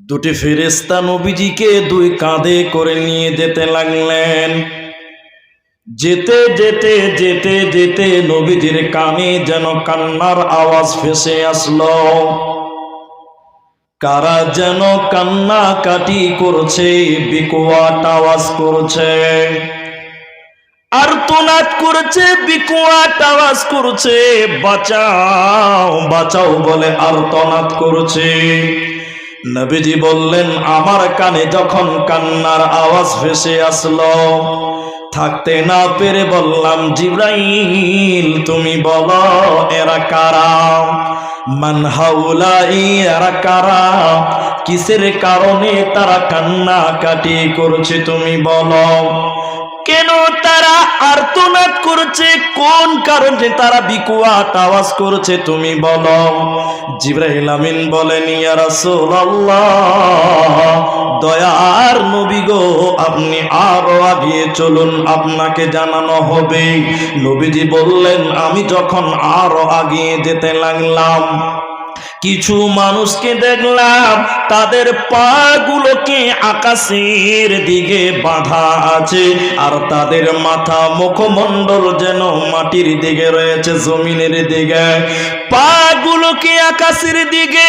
দুটি ফেরেস্তা নবীজিকে দুই কাঁধে করে নিয়ে যেতে লাগলেন। যেতে যেতে যেতে যেতে নবীজির কানে যেন কান্নার আওয়াজ ভেসে আসলো। কারা যেন কান্না কাটি করছে, বিকুয়াট আওয়াজ করছে। আর তোনাত করছে, বিকুয়াট আওয়াজ করছে। বাঁচাও বাঁচাও বলে আর তনাত করছে। নবীজি বললেন, আমার কানে যখন কান্নার আওয়াজ ভেসে আসলো, থাকতে না পেরে বললাম, জিব্রাইল, তুমি বলো, এরা কারা? মান হাউলাই, এরা কারা? কিসের কারণে তারা কান্না কাটি করছে, তুমি বলো? কেন তারা আর্তনাদ করছে? কোন কারণে তারা বিকুয়াট আওয়াজ করছে? তুমি বলো। জিব্রাহিল আমিন বলেন, ইয়া রাসূলুল্লাহ, দয়ার নবী গো, আপনি আরও আগিয়ে চলুন, আপনাকে জানানো হবে। নবীজি বললেন, আমি যখন আরও আগিয়ে যেতে লাগলাম কিছু মানুষকে দেখলাম, তাদের পা গুলোকে আকাশের দিকে বাঁধা আছে, আর তাদের মাথা মুখমন্ডল যেন মাটির দিকে রয়েছে, জমিনের দিকে। পা গুলোকে আকাশের দিকে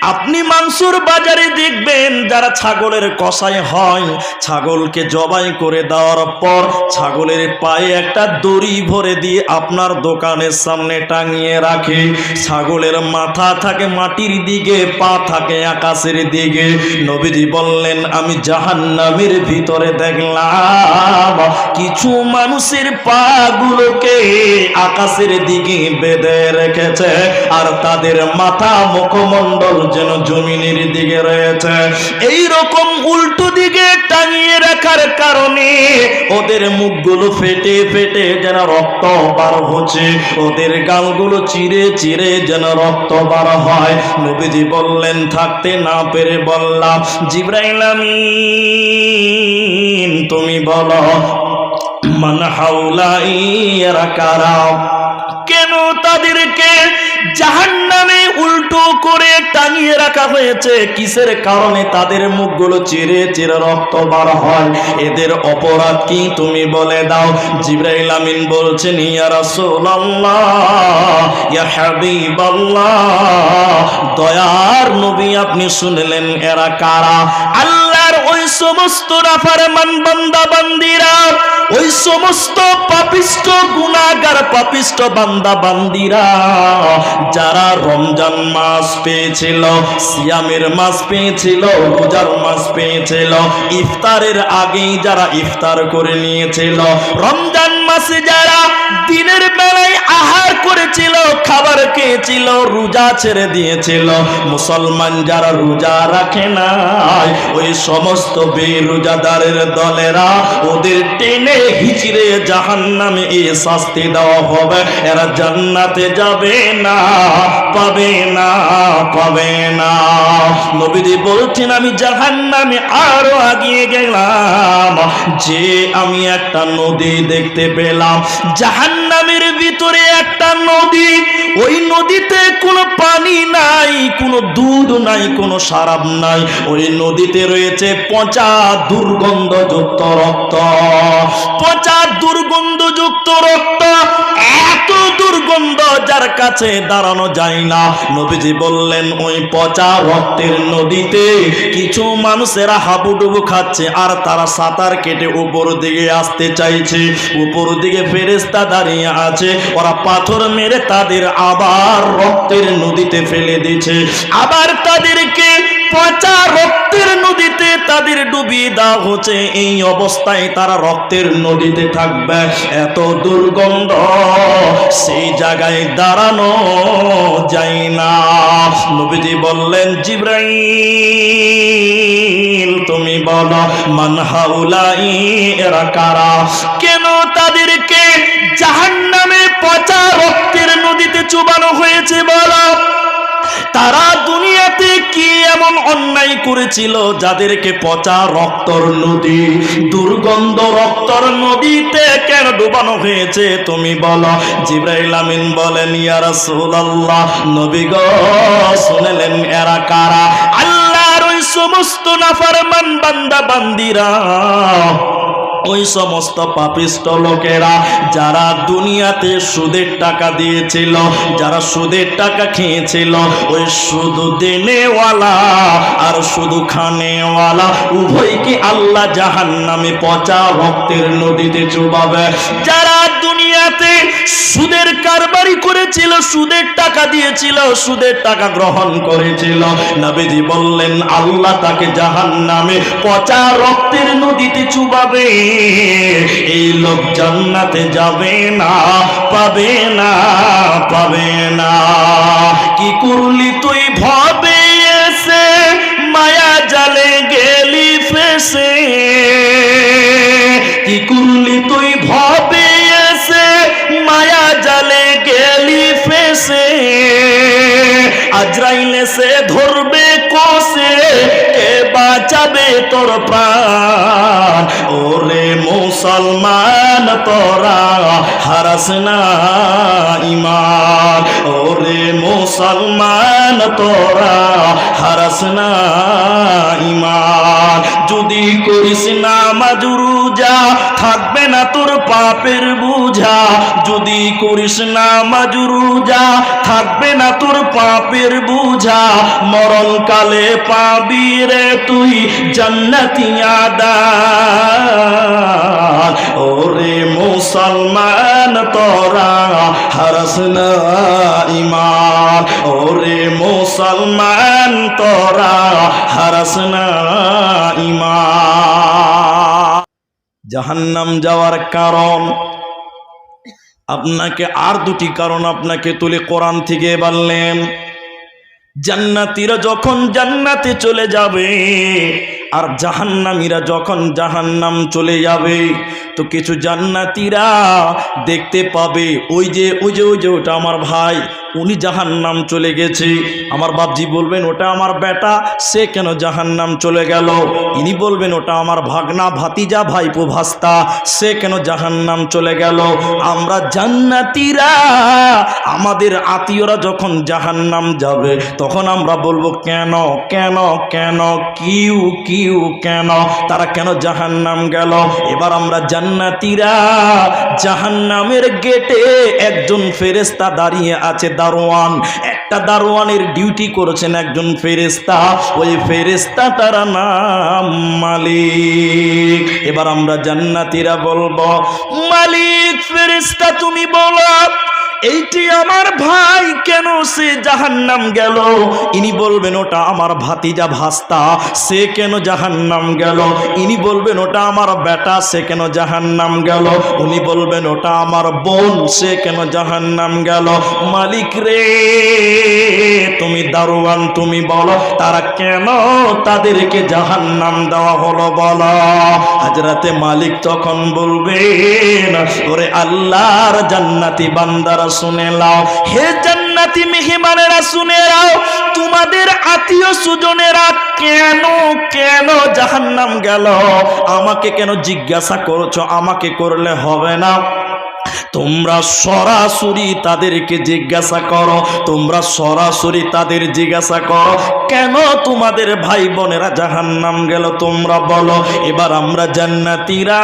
আপনি মাংসুর বাজারে দেখবেন, যারা ছাগলের কষাই হয়, ছাগলকে জবাই করে দেওয়ার পর ছাগলের পায়ে একটা দড়ি ভরে দিয়ে আপনার দোকানের সামনে টাঙিয়ে রাখে। ছাগলের মাথা থাকে মাটির দিকে, পা থাকে আকাশের দিকে। নবীজি বললেন, আমি জাহান্নামের ভিতরে দেখলাম, কিছু মানুষের পাগুলোকে আকাশের দিকে বেঁধে রেখেছে, আর তাদের মাথা মুখমণ্ডল যেন জমিনের দিকে রয়েছে। এই রকম উল্টো দিকে টাঙিয়ে রাখার কারণে ওদের মুখগুলো ফেটে ফেটে যেন রক্ত বার হচ্ছে। ওদের গালগুলো চিরে চিরে যেন রক্ত বার হয়। নবীজি বললেন, থাকতে না পেরে বললাম, জিব্রাইল আমিন, তুমি বলো, মান হাউলাই কারা? কেন তাদেরকে জাহান্নামে উল্টো করে টাঙিয়ে রাখা হয়েছে। কিসের কারণে তাদের মুখগুলো চিরে চিরে রক্ত বার হয়? এদের অপরাধ কি তুমি বলে দাও? জিব্রাইল আমিন বলছেন, ইয়া রাসূলুল্লাহ দয়ার নবী আপনি শুনলেন, এরা কারা? আল্লাহর ওই সমস্ত নাফরমান বান্দা বান্দিরা, ওই সমস্ত পাপিষ্ট গুনাহগার পাপিষ্ট বান্দা বান্দিরা, যারা রমজান মাস পেয়েছিল, সিয়ামের মাস পেয়েছিল, রোজার মাস পেয়েছিল, ইফতারের আগেই যারা ইফতার করে নিয়েছিল, রমজান মাসে যারা দিনের বেলায় আহার করেছিল, খাবার খেয়েছিল, রোজা ছেড়ে দিয়েছিল, মুসলমান যারা রোজা রাখে নাই, ওই সমস্ত বেরোজাদারের দলেরা ওদের টেনে হিচড়ে জাহান নামে এ শাস্তি দেওয়া হবে। এরা জান্নাতে যাবে না, পাবে না পাবে না। নবীজি বলছেন, আমি জাহান নামে আরও আগিয়ে গেলাম। যে আমি একটা নদী দেখতে পেলাম জাহান নামের ভিতরে একটা নদী। ওই নদীতে কোনো পানি নাই, কোনো দুধ নাই, কোনো সারাব নাই। ওই নদীতে রয়েছে পচা দুর্গন্ধযুক্ত রক্ত। পচা দুর্গন্ধযুক্ত রক্ত, এত দুর্গন্ধ যার কাছে দাঁড়ানো যায় না। নবীজি বললেন, ওই পচা রক্তের নদীতে কিছু মানুষেরা হাবুডুবু খাচ্ছে আর তারা সাঁতার কেটে উপর দিকে আসতে চাইছে। উপর দিকে ফেরেস্তা দাঁড়িয়ে আছে। ওরা পাথর মেরে তাদের আবার রক্তের নদীতে ফেলে দিচ্ছে আবার তাদেরকে পচা রক্তের নদীতে তাদের ডুবিয়ে দেওয়া হচ্ছে। এই অবস্থায় তারা রক্তের নদীতে থাকবে। এত দুর্গন্ধ সেই জায়গায় দাঁড়ানো যায় না। নবীজি বললেন, জিব্রাইল, তুমি বলো, মান হাউলাই, এরা কারা? কেন তাদেরকে জাহান্নামে পচা রক্তের নদীতে চুবানো হয়েছে বলো? তারা দুনিয়াতে কি এমন অন্যায় করেছিল যাদেরকে পচা রক্তর নদী, দুর্গন্ধ রক্তর নদীতে কেন ডুবানো হয়েছে তুমি বলো? জিব্রাইল আমিন বলেন, ইয়া রাসূলুল্লাহ, নবী গো, শুনলেন এরা কারা? আল্লাহর ওই সমস্ত নাফারমান বান্দা বান্দিরা ওই সমস্ত পাপিষ্ট লোকেরা যারা দুনিয়াতে সুদের টাকা দিয়েছিল, যারা সুদের টাকা খেয়েছিল, ওই শুধু দেনেওয়ালা আর শুধু খানেওয়ালা। উভয়কে আল্লাহ জাহান নামে পচা ভক্তের নদীতে চুবাবে? যারা দুনিয়াতে সুদের কারবারি করেছিল, সুদের টাকা দিয়েছিল, সুদের টাকা গ্রহণ করেছিল। নবীজি বললেন, আল্লাহ তাকে জাহান নামে পচা রক্তের নদীতে চুবাবে। এই লোক জান্নাতে যাবে না, পাবে না পাবে না। কি করলি তুই ভবে এসে, মায়া জালে গেলি ফেসে। কি করলি তুই ভবে আজরাইলে সে ধরবে কোষে কে বাঁচাবে তোর প্রাণ? ওরে মুসলমান তোরা হারাস না ইমান ওরে মুসলমান, তোরা হারাস না ইমান যদি করিস না মাজুরুজা থাকবে না তোর পাপের বুঝা। যদি করিস না মাজুরুজা থাকবে না তোর পাপের বুঝা। মরণকালে পাবি রে তুই জান্নাতিয়া দান ওরে মুসলমান তোরা হারস না ইমান ওরে মুসলমান তোরা হারস না ইমান জাহান্নাম যাওয়ার কারণ আপনাকে আর দুটি কারণ আপনাকে তুলে কোরআন থেকে বললেন, জান্নাতিরা যখন জান্নাতে চলে যাবে আর জাহান্নামীরা যখন জাহান্নাম চলে যাবে, তো কিছু জান্নাতিরা দেখতে পাবে, ওই যে ওই যে ওই যে, ওটা আমার ভাই, উনি জাহান্নাম চলে গেছে। আমার বাপজি বলবেন, ওটা আমার বেটা, সে কেন জাহান্নাম চলে গেল? ইনি বলবেন, ওটা আমার ভাগনা, ভাতিজা, ভাইপো ভাস্তা, সে কেন জাহান্নাম চলে গেল? আমরা জান্নাতিরা, আমাদের আত্মীয়রা যখন জাহান্নাম যাবে, তখন আমরা বলব, কেন কেন কেন, কিউ কিউ কেন? তারা কেন জাহান্নাম গেল? এবার আমরা জান্নাতিরা জাহান্নামের গেটে একজন ফেরেস্তা দাঁড়িয়ে আছে, দারোয়ান। একটা দারোয়ানের ডিউটি করেছেন একজন ফেরেস্তা ওই ফেরেস্তা তার নাম মালিক। এবার আমরা জান্নাতিরা বলব, মালিক ফেরেস্তা তুমি বলো এইটি আমার ভাই, কেন সে জাহান্নাম গেল? ইনি বলবেন, ওটা আমার ভাতিজা ভাস্তা, সে কেন জাহান্নাম গেল? ইনি বলবেন, ওটা আমার বেটা, সে কেন জাহান্নাম গেল? উনি বলবেন, ওটা আমার বোন, সে কেন জাহান্নাম গেল? মালিক রে, তুমি দারোয়ান, তুমি বলো, তারা কেন তাদেরকে জাহান্নাম দেওয়া হলো বলো? হাজরাতে মালিক তখন বলবেন, ওরে আল্লাহর জান্নাতি বান্দারা শুনে নাও। হে জান্নাতি মেহমানেরা, শুনে নাও। তোমাদের আত্মীয় সুজনেরা কেন কেন জাহান্নাম গেল? আমাকে কেন জিজ্ঞাসা করছ? আমাকে করলে হবে না। তোমরা সরাসরি তাদেরকে জিজ্ঞাসা করো, তোমরা সরাসরি তাদের জিজ্ঞাসা করো, কেন তোমাদের ভাই বোনেরা জাহান্নাম গেল তোমরা বলো। এবার আমরা জান্নাতিরা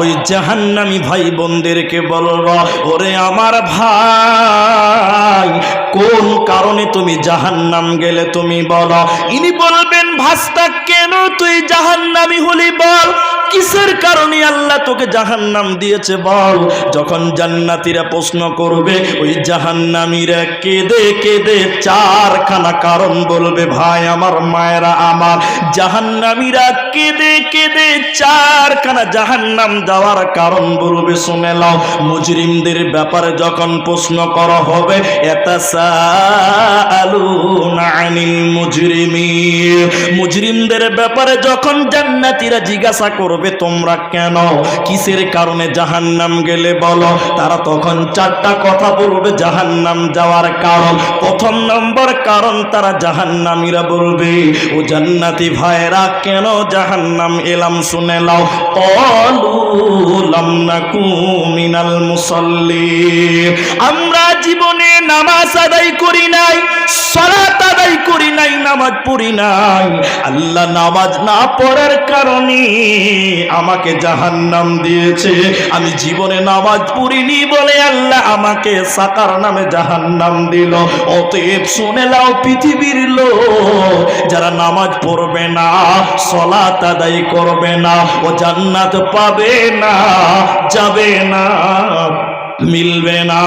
ওই জাহান্নামি ভাই বোনদেরকে বলব, ওরে আমার ভাই, কোন কারণে তুমি জাহান্নাম গেলে তুমি বলো। ইনি বলবেন, ভাস্তা, কেন তুই জাহান্নামি হলি বল? কিসের কারণে আল্লাহ তোকে জাহান্নাম দিয়েছে বল? যখন জান্নাতীরা প্রশ্ন করবে, ওই জাহান্নামীরা কেঁদে কেঁদে চারখানা কারণ বলবে, ভাই, আমার মায়েরা আমার। জাহান্নামীরা কেঁদে কেঁদে চারখানা জাহান্নাম যাওয়ার কারণ বলবে, শুনে নাও, মুজরিমদের ব্যাপারে যখন প্রশ্ন করা হবে এতাসালুনা আনিল মুজরিমিন। মুজরিমদের ব্যাপারে যখন জান্নাতীরা জিজ্ঞাসা করবে, তোমরা কেন? কিসের কারণে জাহান্নাম গেলে বলো? তারা তখন চারটা কথা বলবে, জাহান্নাম যাওয়ার কারণ। প্রথম নম্বর কারণ তারা জাহান্নামীরা বলবে, ও জান্নাতি ভাইরা কেন জাহান্নাম এলাম শুনে লাও মিনাল মুসল্লি আমরা জীবনে নামাজ আদায় করি নাই, সালাত আদায় করি নাই, নামাজ পড়ি নাই। আল্লাহ নামাজ না পড়ার কারণে আমাকে জাহান্নাম দিয়েছে। আমি জীবনে নামাজ পড়িনি বলে আল্লাহ আমাকে সাকার নামে জাহান্নাম দিল। অতএব শুনে লাও পৃথিবীর লোক, যারা নামাজ পড়বে না সলাত আদায় করবে না, ও জান্নাত পাবে না, যাবে না, মিলবে না।